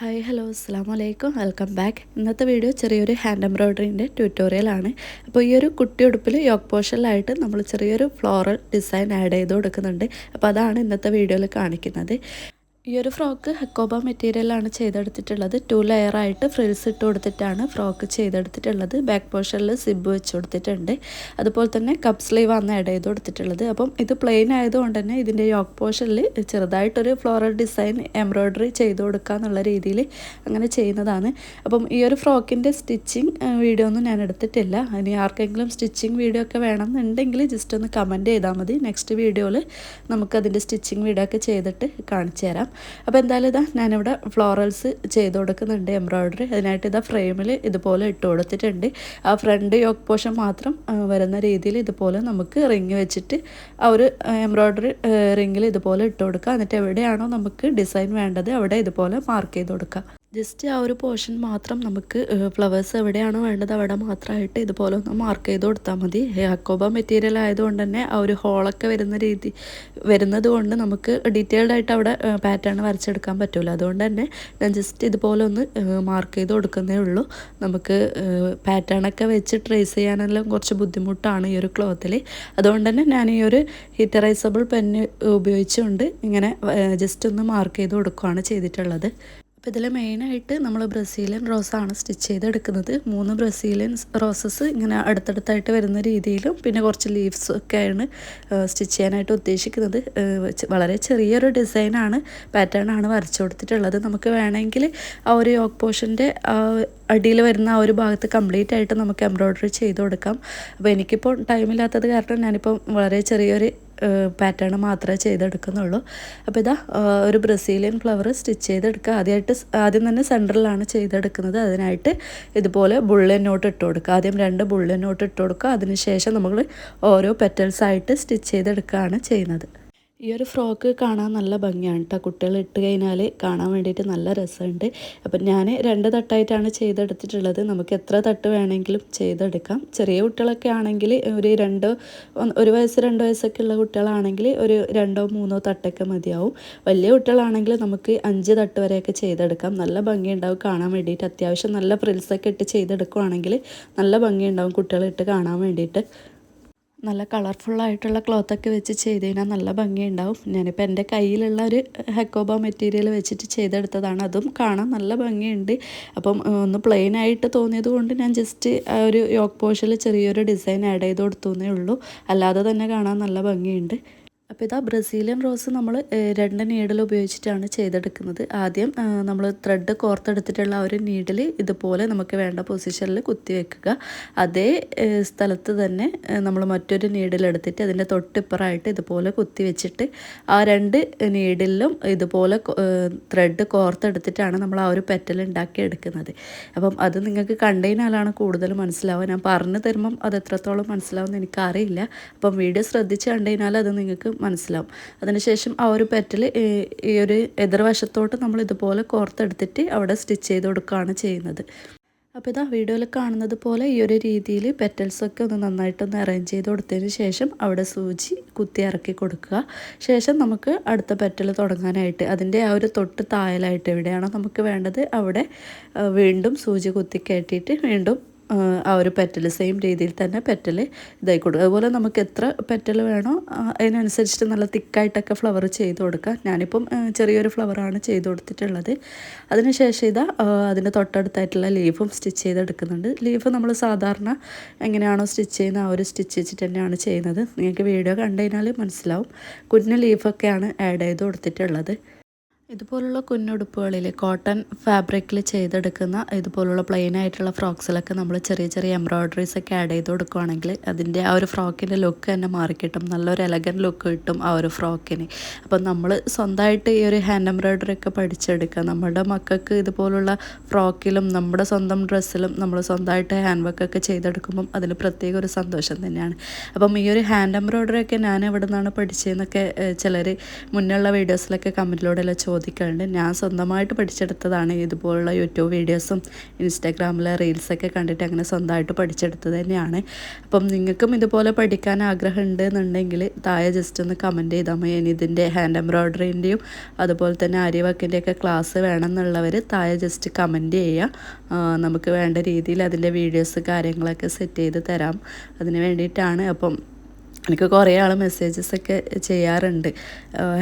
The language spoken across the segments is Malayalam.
ഹായ് ഹലോ അസ്സാം വലൈക്കും വെൽക്കം ബാക്ക് ഇന്നത്തെ വീഡിയോ ചെറിയൊരു ഹാൻഡ് എംബ്രോയ്ഡറിന്റെ ട്യൂട്ടോറിയലാണ് അപ്പോൾ ഈ ഒരു കുട്ടി ഉടുപ്പിൽ യോക്ക് പോഷനിലായിട്ട് നമ്മൾ ചെറിയൊരു ഫ്ലോറൽ ഡിസൈൻ ആഡ് ചെയ്ത് കൊടുക്കുന്നുണ്ട്. അപ്പോൾ അതാണ് ഇന്നത്തെ വീഡിയോയിൽ കാണിക്കുന്നത്. ഈ ഒരു ഫ്രോക്ക് ഹക്കോബ മെറ്റീരിയലാണ് ചെയ്തെടുത്തിട്ടുള്ളത്. ടു ലെയർ ആയിട്ട് ഫ്രിൽസ് ഇട്ട് കൊടുത്തിട്ടാണ് ഫ്രോക്ക് ചെയ്തെടുത്തിട്ടുള്ളത്. ബാക്ക് പോർഷനിൽ സിബ് വെച്ച് കൊടുത്തിട്ടുണ്ട്. അതുപോലെ തന്നെ കപ്പ് സ്ലീവ് ആണ് ആഡ് ചെയ്ത് കൊടുത്തിട്ടുള്ളത്. അപ്പം ഇത് പ്ലെയിൻ ആയതുകൊണ്ട് തന്നെ ഇതിന്റെ യോക്ക് പോർഷനിൽ ചെറുതായിട്ടൊരു ഫ്ലോറൽ ഡിസൈൻ എംബ്രോയ്ഡറി ചെയ്ത് കൊടുക്കുക എന്നുള്ള രീതിയിൽ അങ്ങനെ ചെയ്യുന്നതാണ്. അപ്പം ഈ ഒരു ഫ്രോക്കിന്റെ സ്റ്റിച്ചിങ് വീഡിയോ ഒന്നും ഞാൻ എടുത്തിട്ടില്ല. ഇനി ആർക്കെങ്കിലും സ്റ്റിച്ചിങ് വീഡിയോ ഒക്കെ വേണമെന്നുണ്ടെങ്കിൽ ജസ്റ്റ് ഒന്ന് കമന്റ് ചെയ്താൽ മതി. നെക്സ്റ്റ് വീഡിയോയിൽ നമുക്കതിന്റെ സ്റ്റിച്ചിങ് വീഡിയോ ഒക്കെ ചെയ്തിട്ട് കാണിച്ചു തരാം. അപ്പോൾ എന്തായാലും ഇതാ ഞാനിവിടെ ഫ്ലോറൽസ് ചെയ്ത് കൊടുക്കുന്നുണ്ട് എംബ്രോയ്ഡറി. അതിനായിട്ട് ഇതാ ഫ്രെയിമിൽ ഇതുപോലെ ഇട്ട് കൊടുത്തിട്ടുണ്ട്. ആ ഫ്രണ്ട് യോക്ക് പോഷൻ മാത്രം വരുന്ന രീതിയിൽ ഇതുപോലെ നമുക്ക് റിങ് വെച്ചിട്ട് ആ ഒരു എംബ്രോയ്ഡറി റിങ്ങിൽ ഇതുപോലെ ഇട്ട് കൊടുക്കുക. എന്നിട്ട് എവിടെയാണോ നമുക്ക് ഡിസൈൻ വേണ്ടത് അവിടെ ഇതുപോലെ മാർക്ക് ചെയ്ത് കൊടുക്കുക. ജസ്റ്റ് ആ ഒരു പോർഷൻ മാത്രം നമുക്ക് ഫ്ലവേഴ്സ് എവിടെയാണോ വേണ്ടത് അവിടെ മാത്രമായിട്ട് ഇതുപോലെ ഒന്ന് മാർക്ക് ചെയ്ത് കൊടുത്താൽ മതി. അക്കോബ മെറ്റീരിയൽ ആയതുകൊണ്ട് തന്നെ ആ ഒരു ഹോളൊക്കെ വരുന്ന രീതി വരുന്നത് കൊണ്ട് നമുക്ക് ഡീറ്റെയിൽഡ് ആയിട്ട് അവിടെ പാറ്റേൺ വരച്ചെടുക്കാൻ പറ്റില്ല അതുകൊണ്ട് തന്നെ ഞാൻ ജസ്റ്റ് ഇതുപോലെ ഒന്ന് മാർക്ക് ചെയ്ത് കൊടുക്കുന്നേ ഉള്ളൂ. നമുക്ക് പാറ്റേണൊക്കെ വെച്ച് ട്രേസ് ചെയ്യാനെല്ലാം കുറച്ച് ബുദ്ധിമുട്ടാണ് ഈ ഒരു ക്ലോത്തിൽ. അതുകൊണ്ട് തന്നെ ഞാൻ ഈ ഒരു ഹിറ്ററൈസബിൾ പെന്ന് ഉപയോഗിച്ചുകൊണ്ട് ഇങ്ങനെ ജസ്റ്റ് ഒന്ന് മാർക്ക് ചെയ്ത് കൊടുക്കുകയാണ് ചെയ്തിട്ടുള്ളത്. അപ്പോൾ ഇതിൽ മെയിനായിട്ട് നമ്മൾ ബ്രസീലിയൻ റോസാണ് സ്റ്റിച്ച് ചെയ്തെടുക്കുന്നത്. മൂന്ന് ബ്രസീലിയൻ റോസസ് ഇങ്ങനെ അടുത്തടുത്തായിട്ട് വരുന്ന രീതിയിലും പിന്നെ കുറച്ച് ലീവ്സ് ഒക്കെയാണ് സ്റ്റിച്ച് ചെയ്യാനായിട്ട് ഉദ്ദേശിക്കുന്നത്. വളരെ ചെറിയൊരു ഡിസൈനാണ് പാറ്റേൺ ആണ് വരച്ചു കൊടുത്തിട്ടുള്ളത്. നമുക്ക് വേണമെങ്കിൽ ആ ഒരു യോക്ക് പോർഷന്റെ അടിയിൽ വരുന്ന ആ ഒരു ഭാഗത്ത് കംപ്ലീറ്റ് ആയിട്ട് നമുക്ക് എംബ്രോയ്ഡറി ചെയ്ത് കൊടുക്കാം. അപ്പോൾ എനിക്കിപ്പോൾ ടൈമില്ലാത്തത് കാരണം ഞാനിപ്പോൾ വളരെ ചെറിയൊരു പാറ്റേൺ മാത്രമേ ചെയ്തെടുക്കുന്നുള്ളൂ. അപ്പോൾ ഇതാ ഒരു ബ്രസീലിയൻ ഫ്ലവർ സ്റ്റിച്ച് ചെയ്തെടുക്കുക. ആദ്യമായിട്ട് ആദ്യം തന്നെ സെന്ററിലാണ് ചെയ്തെടുക്കുന്നത്. അതിനായിട്ട് ഇതുപോലെ ബുള്ളൻ നോട്ട് ഇട്ട് കൊടുക്കുക. ആദ്യം രണ്ട് ബുള്ളൻ നോട്ട് ഇട്ട് കൊടുക്കുക. അതിനുശേഷം നമ്മൾ ഓരോ പെറ്റൽസായിട്ട് സ്റ്റിച്ച് ചെയ്തെടുക്കുകയാണ് ചെയ്യുന്നത്. ഈ ഒരു ഫ്രോക്ക് കാണാൻ നല്ല ഭംഗിയാണ് കേട്ടോ കുട്ടികൾ ഇട്ട് കഴിഞ്ഞാൽ കാണാൻ വേണ്ടിയിട്ട് നല്ല രസമുണ്ട്. അപ്പം ഞാൻ രണ്ട് തട്ടായിട്ടാണ് ചെയ്തെടുത്തിട്ടുള്ളത്. നമുക്ക് എത്ര തട്ട് വേണമെങ്കിലും ചെയ്തെടുക്കാം. ചെറിയ കുട്ടികളൊക്കെ ആണെങ്കിൽ ഒരു രണ്ടോ ഒരു വയസ്സ് രണ്ട് വയസ്സൊക്കെ ഉള്ള കുട്ടികളാണെങ്കിൽ ഒരു രണ്ടോ മൂന്നോ തട്ടൊക്കെ മതിയാവും. വലിയ കുട്ടികളാണെങ്കിൽ നമുക്ക് അഞ്ച് തട്ട് വരെയൊക്കെ ചെയ്തെടുക്കാം. നല്ല ഭംഗിയുണ്ടാവും കാണാൻ വേണ്ടിയിട്ട്. അത്യാവശ്യം നല്ല ഫ്രിൽസൊക്കെ ഇട്ട് ചെയ്തെടുക്കുവാണെങ്കിൽ നല്ല ഭംഗിയുണ്ടാവും കുട്ടികളിട്ട് കാണാൻ വേണ്ടിയിട്ട്. നല്ല കളർഫുള്ളായിട്ടുള്ള ക്ലോത്തൊക്കെ വെച്ച് ചെയ്ത് കഴിഞ്ഞാൽ നല്ല ഭംഗിയുണ്ടാവും. ഞാനിപ്പോൾ എന്റെ കയ്യിലുള്ള ഒരു ഹെക്കോബ മെറ്റീരിയൽ വെച്ചിട്ട് ചെയ്തെടുത്തതാണ്. അതും കാണാൻ നല്ല ഭംഗിയുണ്ട്. അപ്പം ഒന്ന് പ്ലെയിൻ ആയിട്ട് തോന്നിയത് കൊണ്ട് ഞാൻ ജസ്റ്റ് ഒരു യോക്ക് പോഷിൽ ചെറിയൊരു ഡിസൈൻ ആഡ് ചെയ്ത് കൊടുത്തു എന്നേ ഉള്ളൂ. അല്ലാതെ തന്നെ കാണാൻ നല്ല ഭംഗിയുണ്ട്. അപ്പോൾ ഇതാ ബ്രസീലിയൻ റോസ് നമ്മൾ രണ്ട് നീഡിൽ ഉപയോഗിച്ചിട്ടാണ് ചെയ്തെടുക്കുന്നത്. ആദ്യം നമ്മൾ ത്രെഡ് കോർത്തെടുത്തിട്ടുള്ള ആ ഒരു നീഡിൽ ഇതുപോലെ നമുക്ക് വേണ്ട പൊസിഷനിൽ കുത്തി വെക്കുക. അതേ സ്ഥലത്ത് തന്നെ നമ്മൾ മറ്റൊരു നീഡിലെടുത്തിട്ട് അതിന്റെ തൊട്ടിപ്പുറമായിട്ട് ഇതുപോലെ കുത്തി വെച്ചിട്ട് ആ രണ്ട് നീഡിലും ഇതുപോലെ ത്രെഡ് കോർത്തെടുത്തിട്ടാണ് നമ്മൾ ആ ഒരു പെറ്റൽ ഉണ്ടാക്കി എടുക്കുന്നത് അപ്പം അത് നിങ്ങൾക്ക് കണ്ടതിനാലാണ് കൂടുതൽ മനസ്സിലാവുക. ഞാൻ പറഞ്ഞു തരുമ്പം അത് എത്രത്തോളം മനസ്സിലാവുമെന്ന് എനിക്കറിയില്ല. അപ്പം വീഡിയോ ശ്രദ്ധിച്ച് കണ്ടതിനാൽ അത് നിങ്ങൾക്ക് മനസ്സിലാവും. അതിനുശേഷം ആ ഒരു പെറ്റൽ ഈ ഒരു എതിർവശത്തോട്ട് നമ്മൾ ഇതുപോലെ കോർത്തെടുത്തിട്ട് അവിടെ സ്റ്റിച്ച് ചെയ്ത് കൊടുക്കുകയാണ് ചെയ്യുന്നത്. അപ്പോൾ ഇതാ വീഡിയോയിൽ കാണുന്നത് പോലെ ഈ ഒരു രീതിയിൽ പെറ്റൽസൊക്കെ ഒന്ന് നന്നായിട്ടൊന്ന് അറേഞ്ച് ചെയ്ത് കൊടുത്തതിന് ശേഷം അവിടെ സൂചി കുത്തി ഇറക്കി കൊടുക്കുക. ശേഷം നമുക്ക് അടുത്ത പെറ്റൽ തുടങ്ങാനായിട്ട് അതിന്റെ ആ ഒരു തൊട്ട് തായലായിട്ട് എവിടെയാണോ നമുക്ക് വേണ്ടത് അവിടെ വീണ്ടും സൂചി കുത്തി കയറ്റിയിട്ട് വീണ്ടും ആ ഒരു പെറ്റൽ സെയിം രീതിയിൽ തന്നെ പെറ്റൽ ഇതായി കൊടുക്കുക അതുപോലെ നമുക്ക് എത്ര പെറ്റൽ വേണോ അതിനനുസരിച്ചിട്ട് നല്ല തിക്കായിട്ടൊക്കെ ഫ്ലവർ ചെയ്ത് കൊടുക്കുക ഞാനിപ്പം ചെറിയൊരു ഫ്ലവറാണ് ചെയ്ത് കൊടുത്തിട്ടുള്ളത്. അതിനുശേഷം ഇതാ അതിന്റെ തൊട്ടടുത്തായിട്ടുള്ള ലീഫും സ്റ്റിച്ച് ചെയ്തെടുക്കുന്നുണ്ട്. ലീഫ് നമ്മൾ സാധാരണ എങ്ങനെയാണോ സ്റ്റിച്ച് ചെയ്യുന്ന ആ ഒരു സ്റ്റിച്ച് വെച്ചിട്ട് തന്നെയാണ് ചെയ്യുന്നത്. നിങ്ങൾക്ക് വീഡിയോ കണ്ടു കഴിഞ്ഞാൽ മനസ്സിലാവും. കുഞ്ഞു ലീഫൊക്കെയാണ് ആഡ് ചെയ്ത് കൊടുത്തിട്ടുള്ളത്. ഇതുപോലുള്ള കുഞ്ഞുടുപ്പുകളിൽ കോട്ടൺ ഫാബ്രിക്കിൽ ചെയ്തെടുക്കുന്ന ഇതുപോലുള്ള പ്ലെയിൻ ആയിട്ടുള്ള ഫ്രോക്സിലൊക്കെ നമ്മൾ ചെറിയ ചെറിയ എംബ്രോയ്ഡറീസ് ഒക്കെ ആഡ് ചെയ്ത് കൊടുക്കുകയാണെങ്കിൽ അതിന്റെ ആ ഒരു ഫ്രോക്കിന്റെ ലുക്ക് തന്നെ മാറിക്കിട്ടും. നല്ലൊരു എലഗൻ ലുക്ക് കിട്ടും ആ ഒരു ഫ്രോക്കിന്. അപ്പം നമ്മൾ സ്വന്തമായിട്ട് ഈ ഒരു ഹാൻഡ് എംബ്രോയ്ഡറി ഒക്കെ പഠിച്ചെടുക്കുക. നമ്മുടെ മക്കൾക്ക് ഇതുപോലുള്ള ഫ്രോക്കിലും നമ്മുടെ സ്വന്തം ഡ്രസ്സിലും നമ്മൾ സ്വന്തമായിട്ട് ഹാൻഡ് വർക്ക് ഒക്കെ ചെയ്തെടുക്കുമ്പം അതിൽ പ്രത്യേക ഒരു സന്തോഷം തന്നെയാണ്. അപ്പം ഈ ഒരു ഹാൻഡ് എംബ്രോയ്ഡറി ഒക്കെ ഞാൻ എവിടെ നിന്നാണ് പഠിച്ചതെന്നൊക്കെ ചിലർ മുന്നുള്ള വീഡിയോസിലൊക്കെ കമന്റിലൂടെ ചോദിച്ചു ചോദിക്കലുണ്ട് ഞാൻ സ്വന്തമായിട്ട് പഠിച്ചെടുത്തതാണ് ഇതുപോലുള്ള യൂട്യൂബ് വീഡിയോസും ഇൻസ്റ്റാഗ്രാമിലെ റീൽസൊക്കെ കണ്ടിട്ട് അങ്ങനെ സ്വന്തമായിട്ട് പഠിച്ചെടുത്തത് തന്നെയാണ്. അപ്പം നിങ്ങൾക്കും ഇതുപോലെ പഠിക്കാൻ ആഗ്രഹം ഉണ്ട് എന്നുണ്ടെങ്കിൽ താഴെ ജസ്റ്റ് ഒന്ന് കമന്റ് ചെയ്താൽ മതി. ഇനി ഇതിന്റെ ഹാൻഡ് എംബ്രോയ്ഡറിന്റെയും അതുപോലെ തന്നെ അരിവക്കിന്റെയൊക്കെ ക്ലാസ് വേണം എന്നുള്ളവർ താഴെ ജസ്റ്റ് കമന്റ് ചെയ്യുക. നമുക്ക് വേണ്ട രീതിയിൽ അതിന്റെ വീഡിയോസ് കാര്യങ്ങളൊക്കെ സെറ്റ് ചെയ്ത് തരാം. അതിന് വേണ്ടിയിട്ടാണ് അപ്പം എനിക്ക് കുറേ ആൾ മെസ്സേജസ് ഒക്കെ ചെയ്യാറുണ്ട്.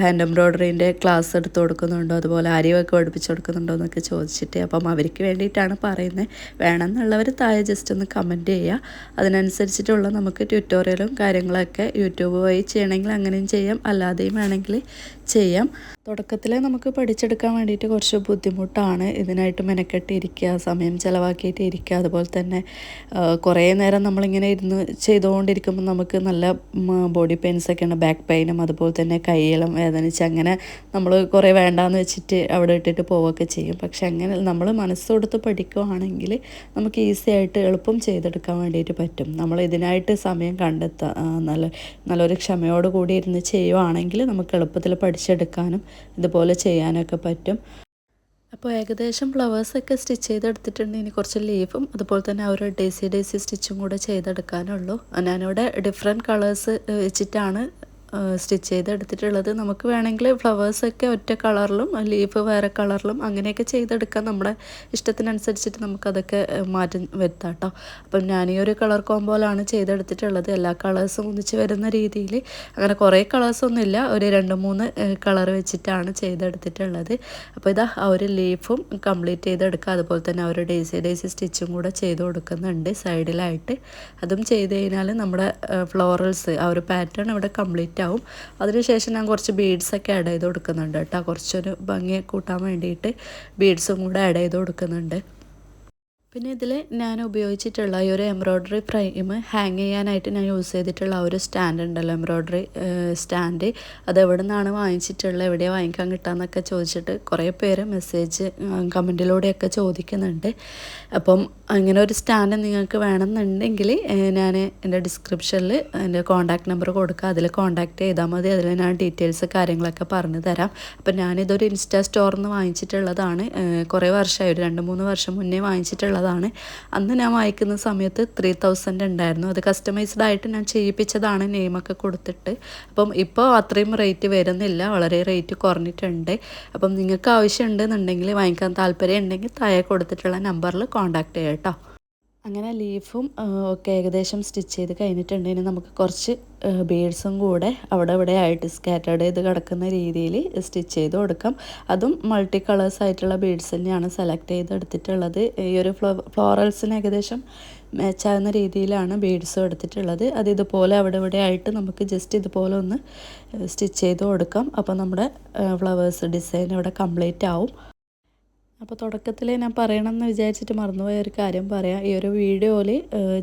ഹാൻഡ് എംബ്രോയ്ഡറീന്റെ ക്ലാസ് എടുത്ത് കൊടുക്കുന്നുണ്ടോ? അതുപോലെ ആരെയൊക്കെ പഠിപ്പിച്ചു കൊടുക്കുന്നുണ്ടോ എന്നൊക്കെ ചോദിച്ചിട്ട് അപ്പം അവർക്ക് വേണ്ടിയിട്ടാണ് പറയുന്നത് വേണമെന്നുള്ളവർ താഴെ ജസ്റ്റ് ഒന്ന് കമന്റ് ചെയ്യുക അതിനനുസരിച്ചിട്ടുള്ള നമുക്ക് ട്യൂട്ടോറിയലും കാര്യങ്ങളൊക്കെ യൂട്യൂബ് വഴി ചെയ്യണമെങ്കിൽ അങ്ങനെയും ചെയ്യാം. അല്ലാതെയും വേണമെങ്കിൽ ചെയ്യാം. തുടക്കത്തിൽ നമുക്ക് പഠിച്ചെടുക്കാൻ വേണ്ടിയിട്ട് കുറച്ച് ബുദ്ധിമുട്ടാണ്. ഇതിനായിട്ട് മെനക്കെട്ട് ഇരിക്കുക സമയം ചിലവാക്കിയിട്ട് ഇരിക്കുക. അതുപോലെ തന്നെ കുറേ നേരം നമ്മളിങ്ങനെ ഇരുന്ന് ചെയ്തുകൊണ്ടിരിക്കുമ്പോൾ നമുക്ക് നല്ല ബോഡി പെയിൻസ് ഒക്കെയാണ്. ബാക്ക് പെയിനും അതുപോലെ തന്നെ കൈയെല്ലാം വേദനിച്ച് അങ്ങനെ നമ്മൾ കുറേ വേണ്ടാന്ന് വെച്ചിട്ട് അവിടെ ഇട്ടിട്ട് പോവുകയൊക്കെ ചെയ്യും. പക്ഷെ അങ്ങനെ നമ്മൾ മനസ്സോടുത്ത് പഠിക്കുകയാണെങ്കിൽ നമുക്ക് ഈസി ആയിട്ട് എളുപ്പം ചെയ്തെടുക്കാൻ വേണ്ടിയിട്ട് പറ്റും. നമ്മൾ ഇതിനായിട്ട് സമയം കണ്ടെത്താം നല്ല നല്ലൊരു ക്ഷമയോട് കൂടി ഇരുന്ന് ചെയ്യുവാണെങ്കിൽ നമുക്ക് എളുപ്പത്തിൽ പഠിച്ചെടുക്കാനും ഇതുപോലെ ചെയ്യാനൊക്കെ പറ്റും. അപ്പോൾ ഏകദേശം ഫ്ലവേഴ്സൊക്കെ സ്റ്റിച്ച് ചെയ്തെടുത്തിട്ടുണ്ട്. ഇനി കുറച്ച് ലീഫും അതുപോലെ തന്നെ ആ ഒരു ഡേസി ഡേസി സ്റ്റിച്ചും കൂടെ ചെയ്തെടുക്കാനുള്ളൂ. ഞാനിവിടെ ഡിഫറെന്റ് കളേഴ്സ് വെച്ചിട്ടാണ് സ്റ്റിച്ച് ചെയ്തെടുത്തിട്ടുള്ളത്. നമുക്ക് വേണമെങ്കിൽ ഫ്ലവേഴ്സൊക്കെ ഒറ്റ കളറിലും ലീഫ് വേറെ കളറിലും അങ്ങനെയൊക്കെ ചെയ്തെടുക്കാം. നമ്മുടെ ഇഷ്ടത്തിനനുസരിച്ചിട്ട് നമുക്കതൊക്കെ മാറ്റി വരുത്താം കേട്ടോ അപ്പം ഞാൻ ഈ ഒരു കളർ കോമ്പോലാണ് ചെയ്തെടുത്തിട്ടുള്ളത്. എല്ലാ കളേഴ്സും ഒന്നിച്ച് വരുന്ന രീതിയിൽ. അങ്ങനെ കുറേ കളേഴ്സൊന്നും ഇല്ല. ഒരു രണ്ട് മൂന്ന് കളർ വെച്ചിട്ടാണ് ചെയ്തെടുത്തിട്ടുള്ളത്. അപ്പോൾ ഇതാ ആ ഒരു ലീഫും കംപ്ലീറ്റ് ചെയ്തെടുക്കുക. അതുപോലെ തന്നെ ആ ഒരു ഡേസി ഡേസി സ്റ്റിച്ചും കൂടെ ചെയ്ത് കൊടുക്കുന്നുണ്ട് സൈഡിലായിട്ട്. അതും ചെയ്ത് കഴിഞ്ഞാൽ നമ്മുടെ ഫ്ലോറൽസ് ആ ഒരു പാറ്റേൺ ഇവിടെ കംപ്ലീറ്റ് സെറ്റ് ആവും. അതിനുശേഷം ഞാൻ കുറച്ച് ബീഡ്സൊക്കെ ആഡ് ചെയ്ത് കൊടുക്കുന്നുണ്ട് കേട്ടോ. കുറച്ചൊരു ഭംഗി കൂട്ടാൻ വേണ്ടിയിട്ട് ബീഡ്സും കൂടെ ആഡ് ചെയ്ത് കൊടുക്കുന്നുണ്ട്. പിന്നെ ഇതിൽ ഞാൻ ഉപയോഗിച്ചിട്ടുള്ള ഈ ഒരു എംബ്രോയ്ഡറി ഫ്രെയിം ഹാങ് ചെയ്യാനായിട്ട് ഞാൻ യൂസ് ചെയ്തിട്ടുള്ള ആ ഒരു സ്റ്റാൻഡ് ഉണ്ടല്ലോ എംബ്രോയ്ഡറി സ്റ്റാൻഡ് അത് എവിടെ നിന്നാണ് വാങ്ങിച്ചിട്ടുള്ളത് എവിടെയാണ് വാങ്ങിക്കാൻ കിട്ടാന്നൊക്കെ ചോദിച്ചിട്ട് കുറേ പേര് മെസ്സേജ് കമന്റിലൂടെയൊക്കെ ചോദിക്കുന്നുണ്ട്. അപ്പം അങ്ങനെ ഒരു സ്റ്റാൻഡ് നിങ്ങൾക്ക് വേണമെന്നുണ്ടെങ്കിൽ ഞാൻ എന്റെ ഡിസ്ക്രിപ്ഷനിൽ എന്റെ കോൺടാക്ട് നമ്പർ കൊടുക്കുക അതിൽ കോൺടാക്റ്റ് ചെയ്താൽ മതി. അതിൽ ഞാൻ ഡീറ്റെയിൽസ് കാര്യങ്ങളൊക്കെ പറഞ്ഞു തരാം. അപ്പം ഞാനിതൊരു ഇൻസ്റ്റാ സ്റ്റോറിൽ നിന്ന് വാങ്ങിച്ചിട്ടുള്ളതാണ്. കുറേ വർഷമായി ഒരു രണ്ട് മൂന്ന് വർഷം മുന്നേ വാങ്ങിച്ചിട്ടുള്ള ഉള്ളതാണ്. അന്ന് ഞാൻ വായിക്കുന്ന സമയത്ത് ത്രീ തൗസൻഡ് ഉണ്ടായിരുന്നു. അത് കസ്റ്റമൈസ്ഡ് ആയിട്ട് ഞാൻ ചെയ്യിപ്പിച്ചതാണ് നെയിമൊക്കെ കൊടുത്തിട്ട്. അപ്പം ഇപ്പോൾ അത്രയും റേറ്റ് വരുന്നില്ല. വളരെ റേറ്റ് കുറഞ്ഞിട്ടുണ്ട്. അപ്പം നിങ്ങൾക്ക് ആവശ്യമുണ്ടെന്നുണ്ടെങ്കിൽ വാങ്ങിക്കാൻ താല്പര്യം ഉണ്ടെങ്കിൽ താഴെ കൊടുത്തിട്ടുള്ള നമ്പറിൽ കോൺടാക്ട് ചെയ്യാം കേട്ടോ. അങ്ങനെ ലീഫും ഒക്കെ ഏകദേശം സ്റ്റിച്ച് ചെയ്ത് കഴിഞ്ഞിട്ടുണ്ട് ഇനി നമുക്ക് കുറച്ച് ബീഡ്സും കൂടെ അവിടെ ഇവിടെ ആയിട്ട് സ്കാറ്റേഡ് ചെയ്ത് കിടക്കുന്ന രീതിയിൽ സ്റ്റിച്ച് ചെയ്ത് കൊടുക്കാം. അതും മൾട്ടി കളേഴ്സ് ആയിട്ടുള്ള ബീഡ്സ് തന്നെയാണ് സെലക്ട് ചെയ്തെടുത്തിട്ടുള്ളത്. ഈ ഒരു ഫ്ലോ ഫ്ലോറൽസിന് ഏകദേശം മാച്ചാകുന്ന രീതിയിലാണ് ബീഡ്സും എടുത്തിട്ടുള്ളത്. അത് ഇതുപോലെ അവിടെ ഇവിടെ ആയിട്ട് നമുക്ക് ജസ്റ്റ് ഇതുപോലെ ഒന്ന് സ്റ്റിച്ച് ചെയ്ത് കൊടുക്കാം. അപ്പോൾ നമ്മുടെ ഫ്ലവേഴ്സ് ഡിസൈൻ ഇവിടെ കംപ്ലീറ്റ് ആവും. അപ്പോൾ തുടക്കത്തിൽ ഞാൻ പറയണമെന്ന് വിചാരിച്ചിട്ട് മറന്നുപോയ ഒരു കാര്യം പറയാം. ഈ ഒരു വീഡിയോയിൽ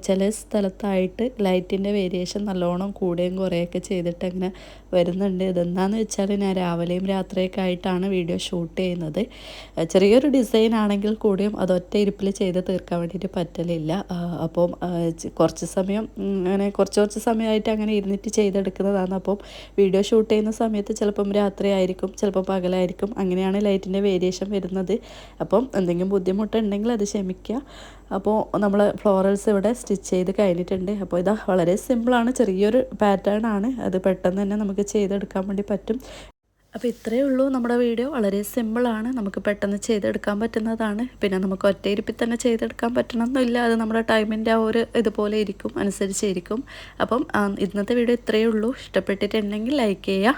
ചില സ്ഥലത്തായിട്ട് ലൈറ്റിന്റെ വേരിയേഷൻ നല്ലോണം കൂടുകയും കുറേയൊക്കെ ചെയ്തിട്ട് അങ്ങനെ വരുന്നുണ്ട്. ഇതെന്താണെന്ന് വെച്ചാൽ ഞാൻ രാവിലെയും രാത്രിയൊക്കെ ആയിട്ടാണ് വീഡിയോ ഷൂട്ട് ചെയ്യുന്നത്. ചെറിയൊരു ഡിസൈൻ ആണെങ്കിൽ കൂടിയും അത് ഒറ്റ ഇരിപ്പിൽ ചെയ്ത് തീർക്കാൻ വേണ്ടിയിട്ട് പറ്റലില്ല. അപ്പം കുറച്ച് സമയം അങ്ങനെ കുറച്ച് കുറച്ച് സമയമായിട്ട് അങ്ങനെ ഇരുന്നിട്ട് ചെയ്തെടുക്കുന്നതാണ്. അപ്പം വീഡിയോ ഷൂട്ട് ചെയ്യുന്ന സമയത്ത് ചിലപ്പം രാത്രി ആയിരിക്കും പകലായിരിക്കും. അങ്ങനെയാണ് ലൈറ്റിന്റെ വേരിയേഷൻ വരുന്നത്. അപ്പം എന്തെങ്കിലും ബുദ്ധിമുട്ടുണ്ടെങ്കിൽ അത് ക്ഷമിക്കുക. അപ്പോൾ നമ്മൾ ഫ്ലോറൽസ് ഇവിടെ സ്റ്റിച്ച് ചെയ്ത് കഴിഞ്ഞിട്ടുണ്ട്. അപ്പോൾ ഇതാ വളരെ സിമ്പിളാണ് ചെറിയൊരു പാറ്റേൺ ആണ്. അത് പെട്ടെന്ന് തന്നെ നമുക്ക് ചെയ്തെടുക്കാൻ വേണ്ടി പറ്റും. അപ്പോൾ ഇത്രയേ ഉള്ളൂ നമ്മുടെ വീഡിയോ. വളരെ സിമ്പിളാണ് നമുക്ക് പെട്ടെന്ന് ചെയ്തെടുക്കാൻ പറ്റുന്നതാണ്. പിന്നെ നമുക്ക് ഒറ്റയിരുപ്പിൽ തന്നെ ചെയ്തെടുക്കാൻ പറ്റണമെന്നില്ല. അത് നമ്മുടെ ടൈമിന്റെ ആ ഒരു ഇതുപോലെ ഇരിക്കും അനുസരിച്ചിരിക്കും അപ്പം ഇന്നത്തെ വീഡിയോ ഇത്രയേ ഉള്ളൂ. ഇഷ്ടപ്പെട്ടിട്ടുണ്ടെങ്കിൽ ലൈക്ക് ചെയ്യുക.